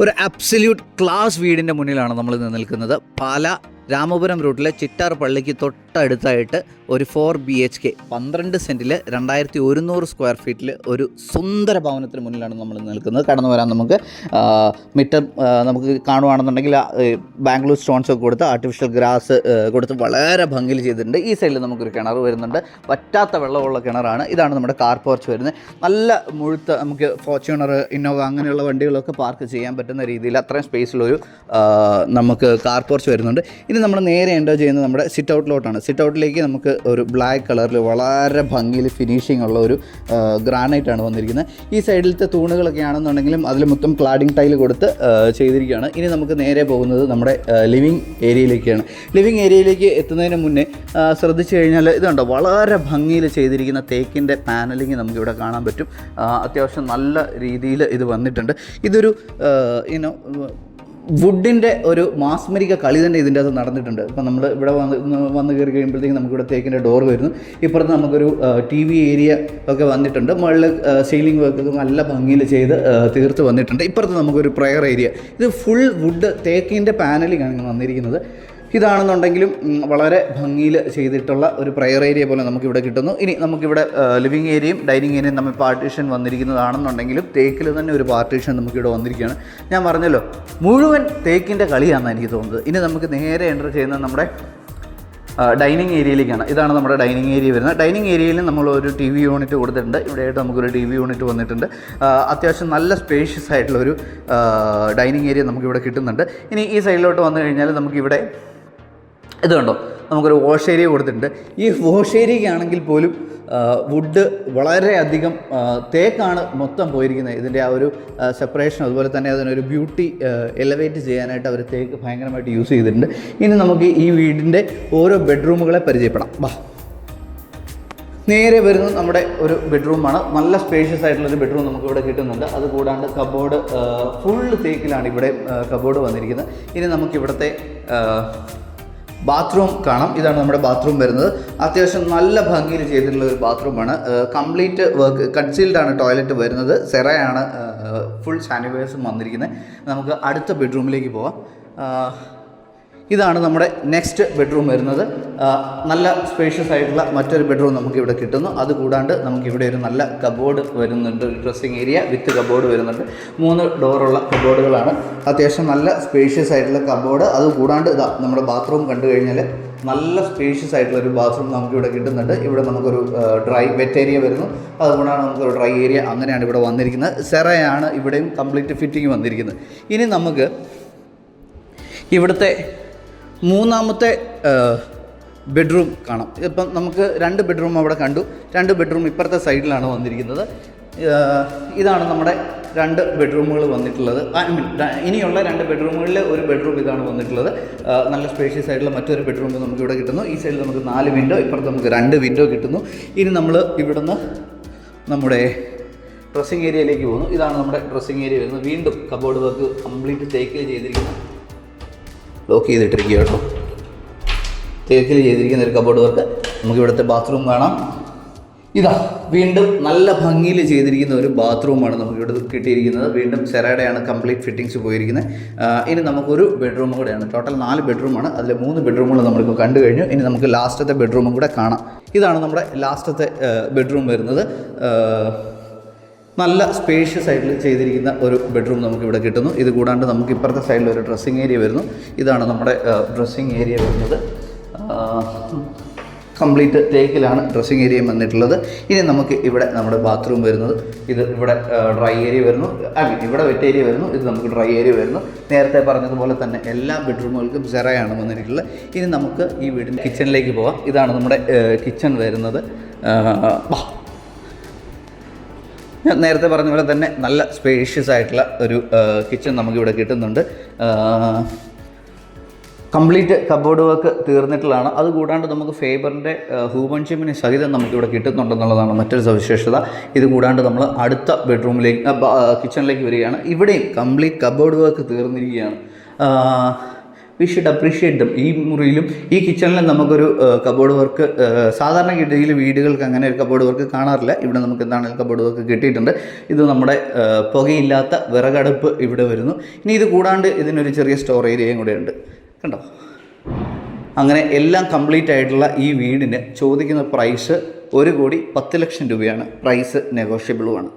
ഒരു absolute class വീടിന്റെ മുന്നിലാണ് നമ്മൾ നിൽക്കുന്നത്. പാല രാമപുരം റൂട്ടിലെ ചിറ്റാർ പള്ളിക്ക് തൊട്ടടുത്തായിട്ട് ഒരു ഫോർ ബി എച്ച് കെ പന്ത്രണ്ട് സെന്റിൽ രണ്ടായിരത്തി ഒരുന്നൂറ് സ്ക്വയർ ഫീറ്റിൽ ഒരു സുന്ദര ഭവനത്തിന് മുന്നിലാണ് നമ്മൾ നിൽക്കുന്നത്. കടന്നു വരാൻ നമുക്ക് മിറ്റം നമുക്ക് കാണുവാണെന്നുണ്ടെങ്കിൽ ബാംഗ്ലൂർ സ്റ്റോൺസ് ഒക്കെ കൊടുത്ത് ആർട്ടിഫിഷ്യൽ ഗ്രാസ് കൊടുത്ത് വളരെ ഭംഗിയിൽ ചെയ്തിട്ടുണ്ട്. ഈ സൈഡിൽ നമുക്കൊരു കിണർ വരുന്നുണ്ട്. പറ്റാത്ത വെള്ളമുള്ള കിണറാണ്. ഇതാണ് നമ്മുടെ കാർ പോർച്ച് വരുന്നത്. നല്ല മുഴുത്ത നമുക്ക് ഫോർച്യൂണർ ഇന്നോവ അങ്ങനെയുള്ള വണ്ടികളൊക്കെ പാർക്ക് ചെയ്യാൻ പറ്റുന്ന രീതിയിൽ അത്രയും സ്പേസിലൊരു നമുക്ക് കാർ പോർച്ച് വരുന്നുണ്ട്. ഇനി നമ്മൾ നേരെ എൻജോയ് ചെയ്യുന്നത് നമ്മുടെ സിറ്റ് ഔട്ടിലോട്ടാണ് സിറ്റ് ഔട്ടിലേക്ക് നമുക്ക് ഒരു ബ്ലാക്ക് കളറിൽ വളരെ ഭംഗിയിൽ ഫിനിഷിംഗ് ഉള്ള ഒരു ഗ്രാനൈറ്റ് ആണ് വന്നിരിക്കുന്നത്. ഈ സൈഡിലത്തെ തൂണുകളൊക്കെ ആണെന്നുണ്ടെങ്കിലും അതിൽ മൊത്തം ക്ലാഡിംഗ് ടൈൽ കൊടുത്ത് ചെയ്തിരിക്കുകയാണ്. ഇനി നമുക്ക് നേരെ പോകുന്നത് നമ്മുടെ ലിവിങ് ഏരിയയിലേക്കാണ് ലിവിങ് ഏരിയയിലേക്ക് എത്തുന്നതിന് മുന്നേ ശ്രദ്ധിച്ചു കഴിഞ്ഞാൽ ഇതുണ്ടോ വളരെ ഭംഗിയിൽ ചെയ്തിരിക്കുന്ന തേക്കിന്റെ പാനലിങ് നമുക്കിവിടെ കാണാൻ പറ്റും. അത്യാവശ്യം നല്ല രീതിയിൽ ഇത് വന്നിട്ടുണ്ട്. ഇതൊരു ഇനോ വുഡിന്റെ ഒരു മാസ്മരിക കളി തന്നെ ഇതിന്റെ അകത്ത് നടന്നിട്ടുണ്ട്. ഇപ്പം നമ്മൾ ഇവിടെ വന്ന് വന്ന് കയറി കഴിയുമ്പോഴത്തേക്കും നമുക്കിവിടെ തേക്കിന്റെ ഡോർ വരുന്നു. ഇപ്പുറത്ത് നമുക്കൊരു ടി വി ഏരിയ ഒക്കെ വന്നിട്ടുണ്ട്. മുകളിൽ സീലിംഗ് വർക്ക് നല്ല ഭംഗിയിൽ ചെയ്ത് തീർത്ത് വന്നിട്ടുണ്ട്. ഇപ്പുറത്ത് നമുക്കൊരു പ്രയർ ഏരിയ ഇത് ഫുൾ വുഡ് തേക്കിന്റെ പാനലിങ്ങാണ് വന്നിരിക്കുന്നത്. ഇതാണെന്നുണ്ടെങ്കിലും വളരെ ഭംഗിയിൽ ചെയ്തിട്ടുള്ള ഒരു പ്രയർ ഏരിയ പോലെ നമുക്കിവിടെ കിട്ടുന്നു. ഇനി നമുക്കിവിടെ ലിവിങ് ഏരിയയും ഡൈനിങ് ഏരിയയും തമ്മിൽ പാർട്ടീഷൻ വന്നിരിക്കുന്നതാണെന്നുണ്ടെങ്കിലും തേക്കിൽ തന്നെ ഒരു പാർട്ടീഷൻ നമുക്കിവിടെ വന്നിരിക്കുകയാണ്. ഞാൻ പറഞ്ഞല്ലോ മുഴുവൻ തേക്കിന്റെ കളിയാണെന്ന് എനിക്ക് തോന്നുന്നത്. ഇനി നമുക്ക് നേരെ എന്റർ ചെയ്യുന്നത് നമ്മുടെ ഡൈനിങ് ഏരിയയിലേക്കാണ് ഇതാണ് നമ്മുടെ ഡൈനിങ് ഏരിയ വരുന്നത്. ഡൈനിങ് ഏരിയയിൽ നമ്മൾ ഒരു ടി വി യൂണിറ്റ് കൊടുത്തിട്ടുണ്ട്. ഇവിടെയായിട്ട് നമുക്കൊരു ടി വി യൂണിറ്റ് വന്നിട്ടുണ്ട്. അത്യാവശ്യം നല്ല സ്പേഷ്യസ് ആയിട്ടുള്ളൊരു ഡൈനിങ് ഏരിയ നമുക്കിവിടെ കിട്ടുന്നുണ്ട്. ഇനി ഈ സൈഡിലോട്ട് വന്നു കഴിഞ്ഞാൽ നമുക്കിവിടെ ഇത് കണ്ടോ? നമുക്കൊരു വാഷ് ഏരിയ കൊടുത്തിട്ടുണ്ട്. ഈ വാഷ് ഏരിയയ്ക്കാണെങ്കിൽ പോലും വുഡ് വളരെയധികം തേക്കാണ് മൊത്തം പോയിരിക്കുന്നത്. ഇതിന്റെ ആ ഒരു സെപ്പറേഷൻ അതുപോലെ തന്നെ അതിനൊരു ബ്യൂട്ടി എലവേറ്റ് ചെയ്യാനായിട്ട് അവർ തേക്ക് ഭയങ്കരമായിട്ട് യൂസ് ചെയ്തിട്ടുണ്ട്. ഇനി നമുക്ക് ഈ വീടിന്റെ ഓരോ ബെഡ്റൂമുകളെ പരിചയപ്പെടാം. വാ. നേരെ വരുന്നത് നമ്മുടെ ഒരു ബെഡ്റൂമാണ് നല്ല സ്പേഷ്യസ് ആയിട്ടുള്ള ഒരു ബെഡ്റൂം നമുക്ക് ഇവിടെ കിട്ടുന്നുണ്ട്. അത് കൂടാണ്ട് കബോർഡ് ഫുൾ തേക്കിലാണ് ഇവിടെ കബോർഡ് വന്നിരിക്കുന്നത്. ഇനി നമുക്ക് ഇവിടുത്തെ ബാത്റൂം കാണാം. ഇതാണ് നമ്മുടെ ബാത്റൂം വരുന്നത്. അത്യാവശ്യം നല്ല ഭംഗിയിൽ ചെയ്തിട്ടുള്ള ഒരു ബാത്റൂമാണ്. കംപ്ലീറ്റ് വർക്ക് കൺസീൽഡ് ആണ് ടോയ്ലറ്റ് വരുന്നത്. സെറയാണ് ഫുൾ സാനിറ്റൈസും വന്നിരിക്കുന്നത്. നമുക്ക് അടുത്ത ബെഡ്റൂമിലേക്ക് പോവാം. ഇതാണ് നമ്മുടെ നെക്സ്റ്റ് ബെഡ്റൂം വരുന്നത്. നല്ല സ്പേഷ്യസ് ആയിട്ടുള്ള മറ്റൊരു ബെഡ്റൂം നമുക്ക് ഇവിടെ കിട്ടുന്നു. അതുകൂടാണ്ട് നമുക്ക് ഇവിടെ ഒരു നല്ല കബോർഡ് വരുന്നുണ്ട്. ഒരു ഡ്രസ്സിങ് ഏരിയ വിത്ത് കബോർഡ് വരുന്നുണ്ട്. മൂന്ന് ഡോറുള്ള കബോർഡുകളാണ് അത്യാവശ്യം നല്ല സ്പേഷ്യസ് ആയിട്ടുള്ള കബോർഡ് അത് കൂടാണ്ട് ഇതാ നമ്മുടെ ബാത്റൂം കണ്ടു കഴിഞ്ഞാൽ നല്ല സ്പേഷ്യസ് ആയിട്ടുള്ള ഒരു ബാത്റൂം നമുക്ക് ഇവിടെ കിട്ടുന്നുണ്ട്. ഇവിടെ നമുക്കൊരു ഡ്രൈ വെറ്റ് ഏരിയ വരുന്നു. അതുകൊണ്ടാണ് നമുക്കൊരു ഡ്രൈ ഏരിയ അങ്ങനെയാണ് ഇവിടെ വന്നിരിക്കുന്നത്. സെറയാണ് ഇവിടെയും കംപ്ലീറ്റ് ഫിറ്റിംഗ് വന്നിരിക്കുന്നത്. ഇനി നമുക്ക് ഇവിടുത്തെ മൂന്നാമത്തെ ബെഡ്റൂം കാണാം. ഇപ്പം നമുക്ക് രണ്ട് ബെഡ്റൂം അവിടെ കണ്ടു. രണ്ട് ബെഡ്റൂം ഇപ്പുറത്തെ സൈഡിലാണ് വന്നിരിക്കുന്നത്. ഇതാണ് നമ്മുടെ രണ്ട് ബെഡ്റൂമുകൾ വന്നിട്ടുള്ളത്. ഐ മീൻ ഇനിയുള്ള രണ്ട് ബെഡ്റൂമുകളിൽ ഒരു ബെഡ്റൂം ഇതാണ് വന്നിട്ടുള്ളത്. നല്ല സ്പേഷ്യസ് ആയിട്ടുള്ള മറ്റൊരു ബെഡ്റൂം നമുക്ക് ഇവിടെ കിട്ടുന്നു. ഈ സൈഡിൽ നമുക്ക് നാല് വിൻഡോ ഇപ്പുറത്ത് നമുക്ക് രണ്ട് വിൻഡോ കിട്ടുന്നു. ഇനി നമ്മൾ ഇവിടുന്ന് നമ്മുടെ ഡ്രസ്സിങ് ഏരിയയിലേക്ക് പോകുന്നു. ഇതാണ് നമ്മുടെ ഡ്രസ്സിങ് ഏരിയ വരുന്നത്. വീണ്ടും കബോർഡ് വർക്ക് കംപ്ലീറ്റ് ടേക്ക് ചെയ്തിരിക്കുന്നത് ലോക്ക് ചെയ്തിട്ടിരിക്കുക കേട്ടോ. തേക്കിൽ ചെയ്തിരിക്കുന്ന ഒരു കബോർഡ് വർക്ക് നമുക്ക് ഇവിടുത്തെ ബാത്റൂം കാണാം. ഇതാ വീണ്ടും നല്ല ഭംഗിയിൽ ചെയ്തിരിക്കുന്ന ഒരു ബാത്റൂമാണ് നമുക്ക് ഇവിടെ കിട്ടിയിരിക്കുന്നത്. വീണ്ടും സെറയുടെയാണ് കംപ്ലീറ്റ് ഫിറ്റിങ്സ് പോയിരിക്കുന്നത്. ഇനി നമുക്കൊരു ബെഡ്റൂം കൂടെയാണ്. ടോട്ടൽ നാല് ബെഡ്റൂമാണ് അതിൽ മൂന്ന് ബെഡ്റൂമുകൾ നമ്മളിപ്പോൾ കണ്ടു കഴിഞ്ഞു. ഇനി നമുക്ക് ലാസ്റ്റത്തെ ബെഡ്റൂമും കൂടെ കാണാം. ഇതാണ് നമ്മുടെ ലാസ്റ്റത്തെ ബെഡ്റൂം വരുന്നത്. നല്ല സ്പേഷ്യസ് ആയിട്ട് ചെയ്തിരിക്കുന്ന ഒരു ബെഡ്റൂം നമുക്ക് ഇവിടെ കിട്ടുന്നു. ഇത് കൂടാണ്ട് നമുക്ക് ഇപ്പുറത്തെ സൈഡിൽ ഒരു ഡ്രസ്സിങ് ഏരിയ വരുന്നു. ഇതാണ് നമ്മുടെ ഡ്രസ്സിങ് ഏരിയ വരുന്നത്. കംപ്ലീറ്റ് തേക്കിലാണ് ഡ്രസ്സിങ് ഏരിയ വന്നിട്ടുള്ളത്. ഇനി നമുക്ക് ഇവിടെ നമ്മുടെ ബാത്റൂം വരുന്നത്. ഇത് ഇവിടെ ഡ്രൈ ഏരിയ വരുന്നു. ഐ മീൻ ഇവിടെ വെറ്റ് ഏരിയ വരുന്നു. ഇത് നമുക്ക് ഡ്രൈ ഏരിയ വരുന്നു. നേരത്തെ പറഞ്ഞതുപോലെ തന്നെ എല്ലാ ബെഡ്റൂമുകൾക്കും സെറയാണ് വന്നിട്ടുള്ളത്. ഇനി നമുക്ക് ഈ വീടിന്റെ കിച്ചണിലേക്ക് പോവാം. ഇതാണ് നമ്മുടെ കിച്ചൺ വരുന്നത്. ഞാൻ നേരത്തെ പറഞ്ഞ പോലെ തന്നെ നല്ല സ്പേഷ്യസ് ആയിട്ടുള്ള ഒരു കിച്ചൺ നമുക്കിവിടെ കിട്ടുന്നുണ്ട്. കംപ്ലീറ്റ് കബോർഡ് വർക്ക് തീർന്നിട്ടുള്ളതാണ്. അതുകൂടാണ്ട് നമുക്ക് ഫേബറിന്റെ ഹൂമൻ ചിമ്മിന് സഹിതം നമുക്കിവിടെ കിട്ടുന്നുണ്ടെന്നുള്ളതാണ് മറ്റൊരു സവിശേഷത. ഇത് കൂടാണ്ട് നമ്മൾ അടുത്ത ബെഡ്റൂമിലേക്ക് കിച്ചണിലേക്ക് വരികയാണ്. ഇവിടെയും കംപ്ലീറ്റ് കബോർഡ് വർക്ക് തീർന്നിരിക്കുകയാണ്. വി ഷുഡ് അപ്രീഷിയേറ്റ് ദം ഈ മുറിയിലും ഈ കിച്ചണിലും നമുക്കൊരു കബോർഡ് വർക്ക് സാധാരണ ഗതിയിൽ വീടുകൾക്ക് അങ്ങനെ ഒരു കബോർഡ് വർക്ക് കാണാറില്ല. ഇവിടെ നമുക്ക് എന്താണ് കബോർഡ് വർക്ക് കിട്ടിയിട്ടുണ്ട്. ഇത് നമ്മുടെ പുകയില്ലാത്ത വിറകടുപ്പ് ഇവിടെ വരുന്നു. ഇനി ഇത് കൂടാണ്ട് ഇതിനൊരു ചെറിയ സ്റ്റോർ ഏരിയയും കൂടെ ഉണ്ട്. കണ്ടോ? അങ്ങനെ എല്ലാം കംപ്ലീറ്റ് ആയിട്ടുള്ള ഈ വീടിന് ചോദിക്കുന്ന പ്രൈസ് ഒരു കോടി പത്ത് ലക്ഷം രൂപയാണ്. പ്രൈസ് നെഗോഷ്യബിളുമാണ്